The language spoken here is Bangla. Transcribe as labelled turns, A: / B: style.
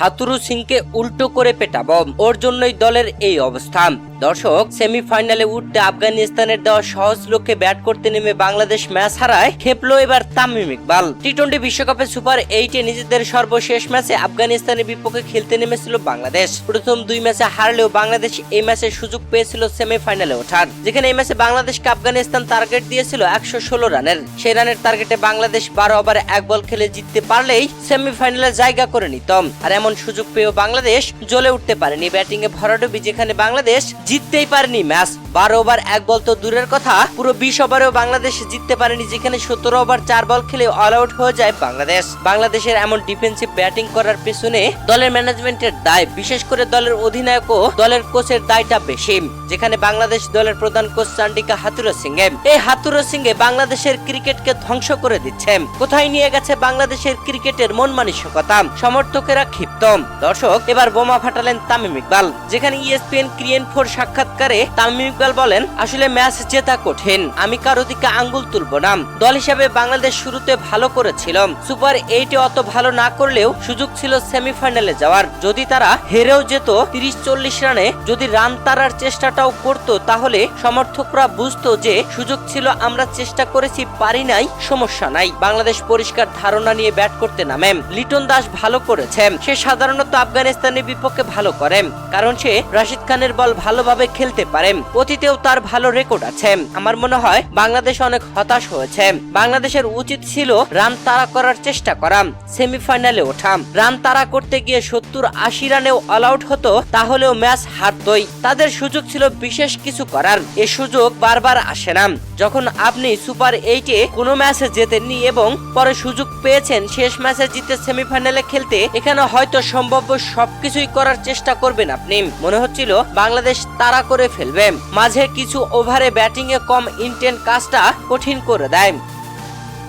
A: হাতুরু সিংকে উল্টো করে পেটাব ওর জন্যই দলের এই অবস্থা দর্শক, সেমিফাইনালে উঠতে আফগানিস্তানের দেওয়া সহজ লক্ষ্যে ব্যাট করতে নেমে বাংলাদেশ ম্যাচ হারায়, খেপলো এবার তামিম ইকবাল। টি টোয়েন্টি বিশ্বকাপে সুপার এইটে নিজেদের সর্বশেষ ম্যাচে আফগানিস্তানের বিপক্ষে খেলতে নেমেছিল বাংলাদেশ। প্রথম দুই ম্যাচে হারলেও বাংলাদেশ এই ম্যাচে সুযোগ পেয়েছিল সেমিফাইনালে ওঠার, যেখানে এই ম্যাচে বাংলাদেশকে আফগানিস্তান টার্গেট দিয়েছিল একশো ষোলো রানের। সেই রানের টার্গেটে বাংলাদেশ বারো ওভারে এক বল খেলে জিততে পারলেই সেমিফাইনালে জায়গা করে নিত। আর এমন সুযোগ পেয়েও বাংলাদেশ জ্বলে উঠতে পারেনি। ব্যাটিং এ ভরাডুবি, যেখানে বাংলাদেশ জিততেই পারেনি ম্যাচ বারো ওভার, এক বল তো দূরের কথা। পুরো বিশ ওভারেও বাংলাদেশ জিততে পারেনি, যেখানে সতেরো ওভার, চার বল খেলে অল আউট হয়ে যায় বাংলাদেশ। বাংলাদেশের এমন ডিফেন্সিভ ব্যাটিং করার পেছনে দলের ম্যানেজমেন্টের দায়, বিশেষ করে দলের অধিনায়ক ও দলের কোচের দায়টা বেশি। যেখানে বাংলাদেশ দলের প্রধান কোচ চান্ডিকা হাতুরা সিং এই হাতুরা সিং বাংলাদেশের ক্রিকেটকে ধ্বংস করে দিচ্ছে। কোথায় নিয়ে গেছে বাংলাদেশের ক্রিকেটের মন মানসিকতা? সমর্থকেরা ক্ষিপ্ত। দর্শক, এবার বোমা ফাটালেন তামিম ইকবাল, যেখানে ইএসপিএন ক্রিয়েন ফোর সাক্ষাৎকারে তামিম ইকবাল বলেন, আসলে ম্যাচ জেতা কঠিন। আমি কারও দিকে আঙ্গুল তুলব না। দল হিসাবে বাংলাদেশ শুরুতে ভালো করেছিল সুপার এইটে অত ভালো না করলেও সুযোগ ছিল সেমিফাইনালে যাওয়ার। যদি তারা হেরেও যেত তিরিশ চল্লিশ রানে, যদি রান তারার চেষ্টাটাও করত, তাহলে সমর্থকরা বুঝতো যে সুযোগ ছিল আমরা চেষ্টা করেছি, পারি নাই, সমস্যা নাই। বাংলাদেশ পরিষ্কার ধারণা নিয়ে ব্যাট করতে নামে। লিটন দাস ভালো করেছে। সে সাধারণত আফগানিস্তানের বিপক্ষে ভালো করে, কারণ সে রাশিদ খানের বল ভালোভাবে খেলতে পারে। অতীতেও তার ভালো রেকর্ড আছে। আমার মনে হয় বাংলাদেশ অনেক হতাশ হয়েছে। বাংলাদেশের উচিত ছিল রান তাড়া করার চেষ্টা করা সেমিফাইনালে ওঠা। রান তাড়া করতে গিয়ে সত্তর আশি রানেও অল আউট হতো, তাহলেও ম্যাচ হারতই। তাদের সুযোগ ছিল বিশেষ কিছু করার। এ সুযোগ বারবার আসে না। যখন আপনি সুপার এইটে কোনো ম্যাচে জেতেননি এবং পরে সুযোগ পেয়েছেন, শেষ ম্যাচে জিতে সেমিফাইনালে খেলতে, এখানে হয়তো সম্ভাব্য সবকিছুই করার চেষ্টা করবেন আপনি। মনে হচ্ছিল বাংলাদেশ তাড়া করে ফেলবে। মাঝে কিছু ওভারে ব্যাটিংয়ে কম ইন্টেন্ট কাজটা কঠিন করে দেয়।